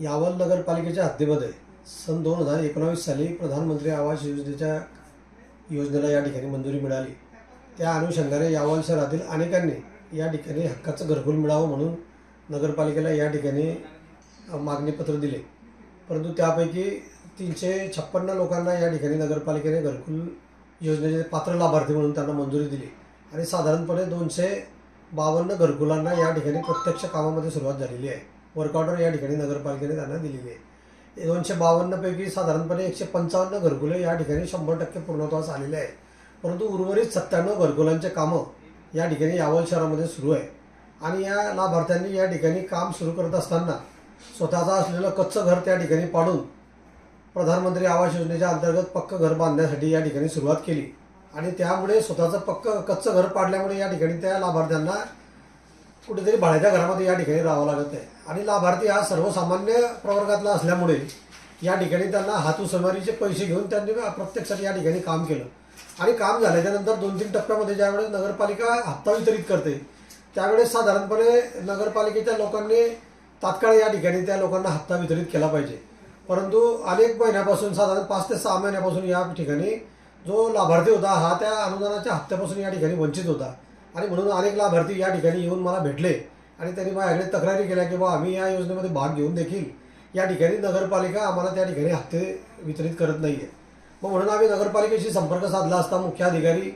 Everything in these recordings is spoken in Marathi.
यावल नगरपालिकेच्या हद्दीमध्ये सन दोन हजार एकोणावीस साली प्रधानमंत्री आवास योजनेच्या योजनेला या ठिकाणी मंजुरी मिळाली. त्या अनुषंगाने यावल शहरातील अनेकांनी या ठिकाणी हक्काचं घरकुल मिळावं म्हणून नगरपालिकेला या ठिकाणी मागणीपत्र दिले. परंतु त्यापैकी तीनशे छप्पन्न लोकांना या ठिकाणी नगरपालिकेने घरकुल योजनेचे पात्र लाभार्थी म्हणून त्यांना मंजुरी दिली आणि साधारणपणे दोनशे बावन्न घरकुलांना या ठिकाणी प्रत्यक्ष कामामध्ये सुरुवात झालेली आहे. वर्कआउटवर या ठिकाणी नगरपालिकेने त्यांना दिलेली आहे. दोनशे बावन्नपैकी साधारणपणे एकशे पंचावन्न घरकुले या ठिकाणी शंभर टक्के पूर्णत्वास आलेले आहे. परंतु उर्वरित सत्त्याण्णव घरकुलांचे कामं या ठिकाणी यावल शहरामध्ये सुरू आहे. आणि या लाभार्थ्यांनी या ठिकाणी काम सुरू करत असताना स्वतःचं असलेलं कच्चं घर त्या ठिकाणी पाडून प्रधानमंत्री आवास योजनेच्या अंतर्गत पक्कं घर बांधण्यासाठी या ठिकाणी सुरुवात केली. आणि त्यामुळे स्वतःचं पक्क कच्चं घर पाडल्यामुळे या ठिकाणी त्या लाभार्थ्यांना कुठेतरी भाड्याच्या घरामध्ये या ठिकाणी राहावं लागत आहे. आणि लाभार्थी हा सर्वसामान्य प्रवर्गातला असल्यामुळे या ठिकाणी त्यांना हातूसमारीचे पैसे घेऊन त्यांनी प्रत्यक्षात या ठिकाणी काम केलं. आणि काम झाल्याच्यानंतर दोन तीन टप्प्यामध्ये ज्यावेळेस नगरपालिका हप्ता वितरित करते त्यावेळेस साधारणपणे नगरपालिकेच्या लोकांनी तात्काळ या ठिकाणी त्या लोकांना हप्ता वितरित केला पाहिजे. परंतु अनेक महिन्यापासून साधारण पाच ते सहा महिन्यापासून या ठिकाणी जो लाभार्थी होता हा त्या अनुदानाच्या हप्त्यापासून या ठिकाणी वंचित होता. आणि म्हणून अनेक लाभार्थी या ठिकाणी येऊन मला भेटले. आणि त्यांनी माझ्याकडे तक्रारी केल्या की बा आम्ही या योजनेमध्ये भाग घेऊन देखील या ठिकाणी नगरपालिका आम्हाला त्या ठिकाणी हप्ते वितरित करत नाही आहे मग म्हणून आम्ही नगरपालिकेशी संपर्क साधला असता मुख्य अधिकारी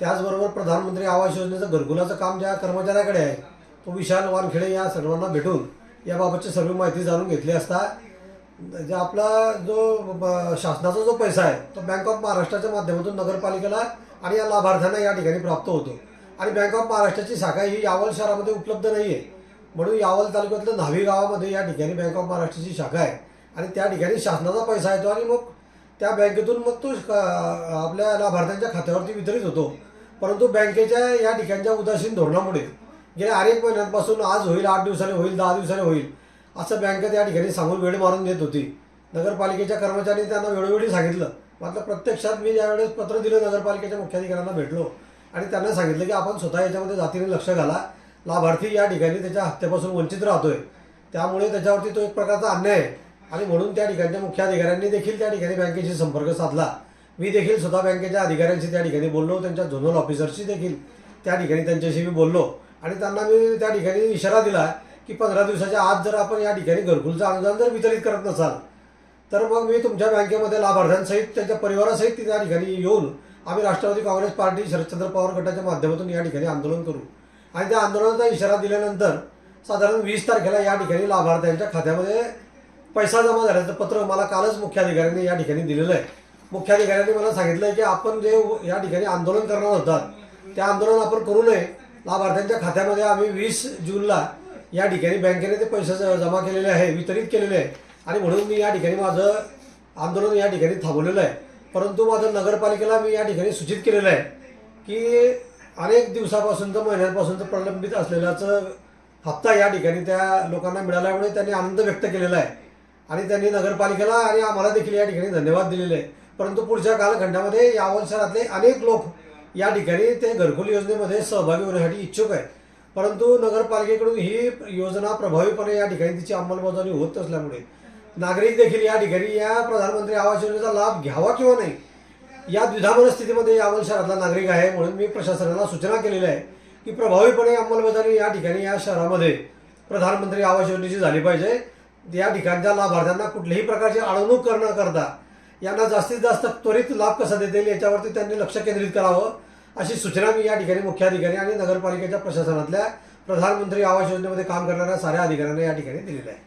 त्याचबरोबर प्रधानमंत्री आवास योजनेचं घरकुलाचं काम ज्या कर्मचाऱ्याकडे आहे तो विशाल वानखेडे या सर्वांना भेटून याबाबतची सर्व माहिती जाणून घेतली असता जे आपला जो ब- शासनाचा जो पैसा आहे तो बँक ऑफ महाराष्ट्राच्या माध्यमातून नगरपालिकेला आणि या लाभार्थ्यांना या ठिकाणी प्राप्त होतो. आणि बँक ऑफ महाराष्ट्राची शाखा ही यावल शहरामध्ये उपलब्ध नाही आहे म्हणून यावल तालुक्यातल्या न्हावी गावामध्ये या ठिकाणी बँक ऑफ महाराष्ट्राची शाखा आहे. आणि त्या ठिकाणी शासनाचा पैसा येतो आणि मग त्या बँकेतून मग तो आपल्या लाभार्थ्यांच्या खात्यावरती वितरित होतो. परंतु बँकेच्या या ठिकाणच्या उदासीन धोरणामुळे गेल्या अनेक महिन्यांपासून आज होईल आठ दिवसाने होईल दहा दिवसाने होईल असं बँक त्या ठिकाणी सांगून वेळ मारून देत होती. नगरपालिकेच्या कर्मचाऱ्यांनी त्यांना वेळोवेळी सांगितलं. मात्र प्रत्यक्षात मी ज्यावेळेस पत्र दिलं नगरपालिकेच्या मुख्याधिकाऱ्यांना भेटलो. आणि त्यांना सांगितलं की आपण स्वतः याच्यामध्ये जातीने लक्ष घाला. लाभार्थी या ठिकाणी त्याच्या हत्येपासून वंचित राहतोय. त्यामुळे त्याच्यावरती तो एक प्रकारचा अन्याय आहे. आणि म्हणून त्या ठिकाणच्या मुख्याधिकाऱ्यांनी देखील त्या ठिकाणी बँकेशी संपर्क साधला. मी देखील स्वतः बँकेच्या अधिकाऱ्यांशी त्या ठिकाणी बोललो. त्यांच्या झोनल ऑफिसरशी देखील त्या ठिकाणी त्यांच्याशी मी बोललो. आणि त्यांना मी त्या ठिकाणी इशारा दिला की पंधरा दिवसाच्या आत जर आपण या ठिकाणी घरकुलचं अनुदान जर वितरित करत नसाल तर मग मी तुमच्या बँकेमध्ये लाभार्थ्यांसहित त्यांच्या परिवारासहित त्या ठिकाणी येऊन आम्ही राष्ट्रवादी काँग्रेस पार्टी शरदचंद्र पवार गटाच्या माध्यमातून या ठिकाणी आंदोलन करू. आणि त्या आंदोलनाचा इशारा दिल्यानंतर साधारण वीस तारखेला या ठिकाणी लाभार्थ्यांच्या खात्यामध्ये पैसा जमा झाल्याचं पत्र मला कालच मुख्याधिकाऱ्यांनी या ठिकाणी दिलेलं आहे. मुख्याधिकाऱ्यांनी मला सांगितलं की आपण जे या ठिकाणी आंदोलन करणार होतात त्या आंदोलन आपण करू नये. लाभार्थ्यांच्या खात्यामध्ये आम्ही वीस जूनला या ठिकाणी बँकेने ते पैसे जमा केलेले आहे वितरित केलेले आहे. आणि म्हणून मी या ठिकाणी माझं आंदोलन या ठिकाणी थांबवलेलं आहे. परंतु माझं नगरपालिकेला मी या ठिकाणी सूचित केलेलं आहे की अनेक दिवसापासूनचं महिन्यांपासूनचं प्रलंबित असलेल्याचं हप्ता या ठिकाणी त्या लोकांना मिळाल्यामुळे त्यांनी आनंद व्यक्त केलेला आहे. आणि त्यांनी नगरपालिकेला आणि आम्हाला देखील या ठिकाणी धन्यवाद दिलेले आहे. परंतु पुढच्या कालखंडामध्ये यावल शहरातले अनेक लोक या ठिकाणी ते घरकुल योजनेमध्ये सहभागी होण्यासाठी इच्छुक आहे परंतु नगरपालिकेकडून ही योजना प्रभावीपणे या ठिकाणी तिची अंमलबजावणी होत असल्यामुळे नागरिक देखील या ठिकाणी या प्रधानमंत्री आवास योजनेचा लाभ घ्यावा किंवा नाही या द्विधा मनस्थितीमध्ये यावल शहरातला नागरिक आहे म्हणून मी प्रशासनाला सूचना केलेली आहे की प्रभावीपणे अंमलबजावणी या ठिकाणी या शहरामध्ये प्रधानमंत्री आवास योजनेची झाली पाहिजे. या ठिकाणच्या लाभार्थ्यांना कुठल्याही प्रकारची अडवणूक कर न करता यांना जास्तीत जास्त त्वरित लाभ कसा देता येईल याच्यावरती त्यांनी लक्ष केंद्रित करावं अशी सूचना मी या ठिकाणी मुख्याधिकारी आणि नगरपालिकेच्या प्रशासनातल्या प्रधानमंत्री आवास योजनेमध्ये काम करणाऱ्या साऱ्या अधिकाऱ्यांना या ठिकाणी दिलेल्या आहे.